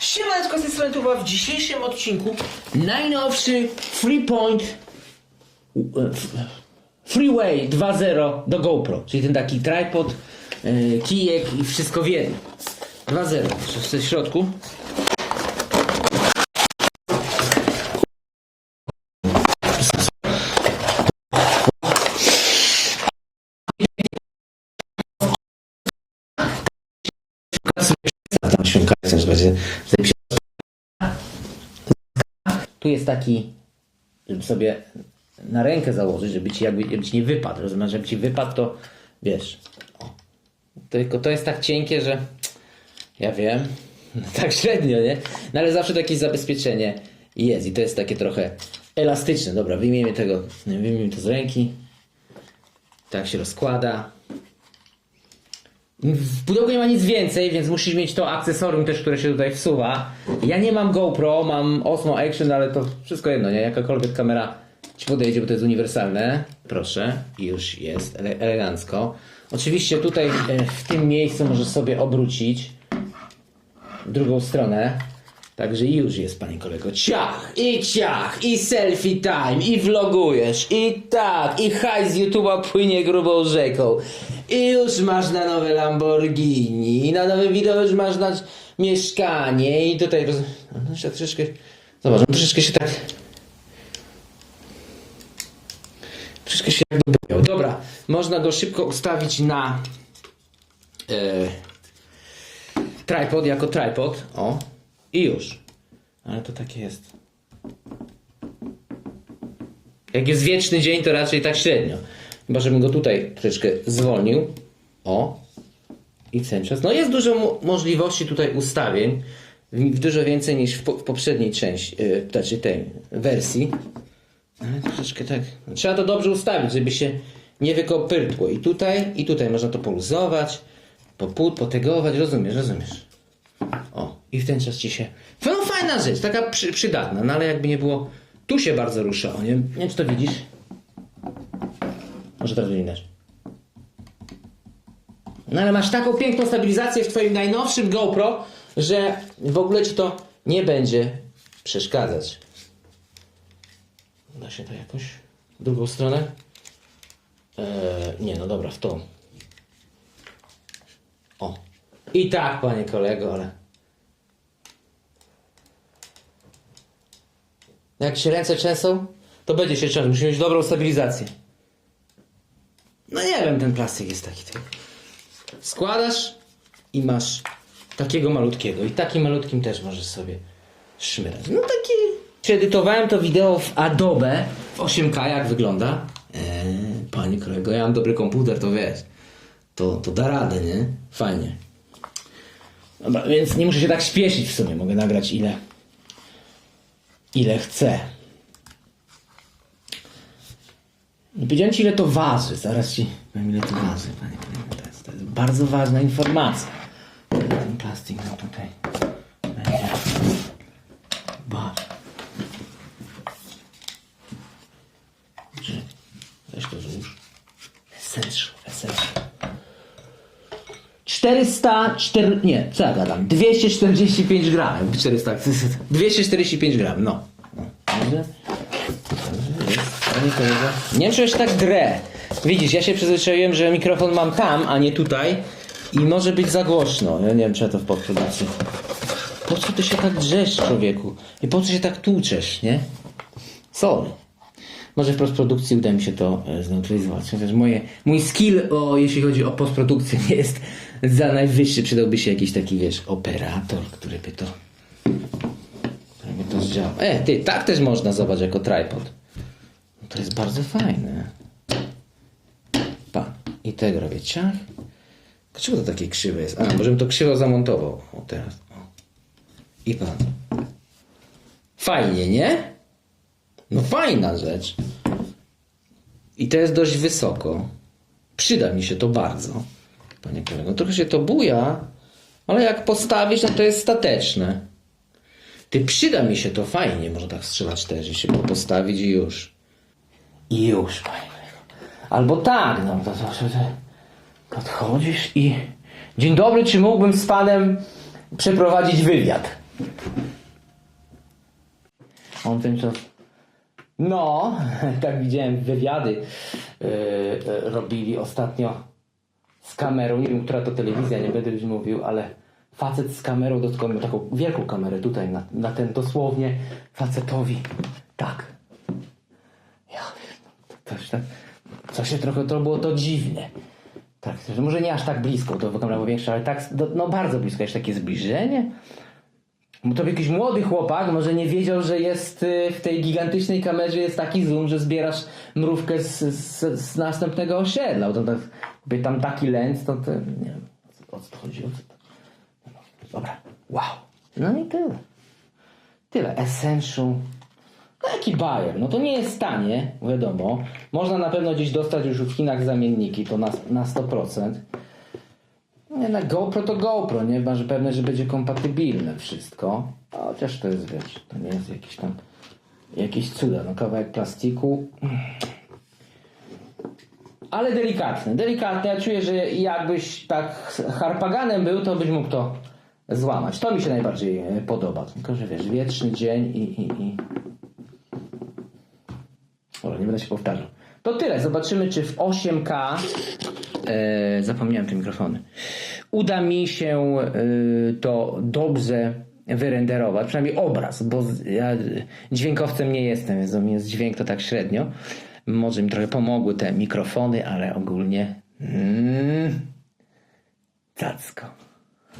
Siemaneczko z tej w dzisiejszym odcinku najnowszy Freepoint e, f- Freeway 2.0 do GoPro, czyli ten taki tripod, e, kijek i wszystko w jednym. 2.0, jeszcze w środku. Świnka, chcesz będzie Tu jest taki, żeby sobie na rękę założyć, żeby ci jakby żeby ci nie wypadł. Rozumiesz, żeby ci wypadł, to wiesz. Tylko to jest tak cienkie, że ja wiem, tak średnio, nie? No ale zawsze takie zabezpieczenie jest i to jest takie trochę elastyczne. Dobra, wyjmiemy tego, wyjmiemy to z ręki. Tak się rozkłada. W pudełku nie ma nic więcej, więc musisz mieć to akcesorium też, które się tutaj wsuwa. Ja nie mam GoPro, mam Osmo Action, ale to wszystko jedno, nie? Jakakolwiek kamera ci podejdzie, bo to jest uniwersalne. Proszę, już jest, ele elegancko. Oczywiście tutaj e, w tym miejscu możesz sobie obrócić drugą stronę. Także już jest, panie kolego. Ciach i ciach, i selfie time, i vlogujesz, i tak, i hajs z YouTube'a płynie grubą rzeką. I już masz na nowe Lamborghini, i na nowe wideo już masz na mieszkanie, i tutaj roz... No, jeszcze troszeczkę... Zobacz, no, troszeczkę się tak... Troszeczkę się jak dobiał. Dobra, można go szybko ustawić na... E, tripod jako tripod. O. I już. Ale to takie jest. Jak jest wieczny dzień, to raczej tak średnio. Chyba, żebym go tutaj troszeczkę zwolnił. O. I cały czas. No jest dużo mo- możliwości tutaj ustawień. Dużo więcej niż w, po, w poprzedniej części, yy, znaczy tej wersji. Ale troszeczkę tak. Trzeba to dobrze ustawić, żeby się nie wykopyrtło. I tutaj, i tutaj można to poluzować, poput, potegować. Rozumiesz, rozumiesz. O, i w ten czas ci się. No fajna rzecz, taka przy, przydatna, no ale jakby nie było. Tu się bardzo ruszało, nie, nie wiem czy to widzisz. Może teraz widać. No ale masz taką piękną stabilizację w twoim najnowszym GoPro, że w ogóle ci to nie będzie przeszkadzać. Da się to jakoś w drugą stronę? Eee, nie, no dobra, w tą. O. I tak, panie kolego, ale. Jak się ręce trzęsą, to będzie się trzęsł. Musi mieć dobrą stabilizację. No nie wiem, ten plastik jest taki. taki. Składasz i masz takiego malutkiego. I takim malutkim też możesz sobie szmyrać. No taki. Edytowałem to wideo w Adobe w 8K, jak wygląda. Eee, panie kolego, ja mam dobry komputer, to wiesz. To, to da radę, nie? Fajnie. Dobra, więc nie muszę się tak śpieszyć w sumie. Mogę nagrać ile ile chcę. Nie powiedziałem ci ile to waży. Zaraz ci powiem ile to waży. Panie, panie. To, jest, to jest bardzo ważna informacja. Ten plastik no tutaj będzie. Ba. Czy- Weź to złóż. Essential, essential. 404, nie, co ja gadam? 245 gram. 400, 245 gram, no. Nie wiem, czy już tak grę. Widzisz, ja się przyzwyczaiłem, że mikrofon mam tam, a nie tutaj i może być za głośno. Ja nie wiem, czy ja to w postprodukcji. Po co ty się tak drzesz, człowieku? I po co się tak tłuczesz, nie? Sorry. Może w postprodukcji uda mi się to e, zneutralizować. Chociaż moje, mój skill, o, jeśli chodzi o postprodukcję, nie jest za najwyższy. Przydałby się jakiś taki, wiesz, operator, który by to, który by to zdziałał. E, ty, tak też można zobaczyć jako tripod. No to jest bardzo fajne. Pa. I tego robię ciach. Dlaczego to takie krzywe jest? A, może bym to krzywo zamontował. O, teraz. O. I pan. Fajnie, nie? No fajna rzecz. I to jest dość wysoko. Przyda mi się to bardzo. Panie kolego, trochę się to buja, ale jak postawisz, no to jest stateczne. Ty przyda mi się to fajnie, można tak strzelać też i szybko postawić i już. I już, panie kolego. Albo tak, no to, to, to, podchodzisz i... Dzień dobry, czy mógłbym z panem przeprowadzić wywiad? On ten czas. No, tak widziałem wywiady yy, yy, robili ostatnio z kamerą. Nie wiem, która to telewizja, nie będę już mówił, ale facet z kamerą, dodatkowo taką wielką kamerę tutaj na, na ten dosłownie facetowi. Tak. Ja to też tak. Co się trochę to było to dziwne. Tak, że może nie aż tak blisko, to kamera była większa, ale tak, no bardzo blisko, jeszcze takie zbliżenie. Bo to jakiś młody chłopak może nie wiedział, że jest y, w tej gigantycznej kamerze jest taki zoom, że zbierasz mrówkę z, z, z następnego osiedla. To tak, jakby tam taki lens, to, to nie wiem, o co to chodziło. Co to... Dobra, wow. No i tyle. Tyle. Essential. No jaki Bayer? No to nie jest tanie, wiadomo. Można na pewno gdzieś dostać już w Chinach zamienniki, to na, na 100%. Nie, na GoPro to GoPro, nie? Masz pewne, że będzie kompatybilne wszystko. Chociaż to jest, wiesz, to nie jest jakiś tam jakieś cuda, no kawałek plastiku. Ale delikatny, delikatny. Ja czuję, że jakbyś tak harpaganem był, to byś mógł to złamać. To mi się najbardziej e, podoba. Tylko, że wiesz, wieczny dzień i... i, i... Dobra, nie będę się powtarzał. To tyle. Zobaczymy, czy w 8K. E, zapomniałem te mikrofony. Uda mi się e, to dobrze wyrenderować, przynajmniej obraz, bo ja dźwiękowcem nie jestem, więc u mnie jest dźwięk to tak średnio. Może mi trochę pomogły te mikrofony, ale ogólnie. Mm, cacko.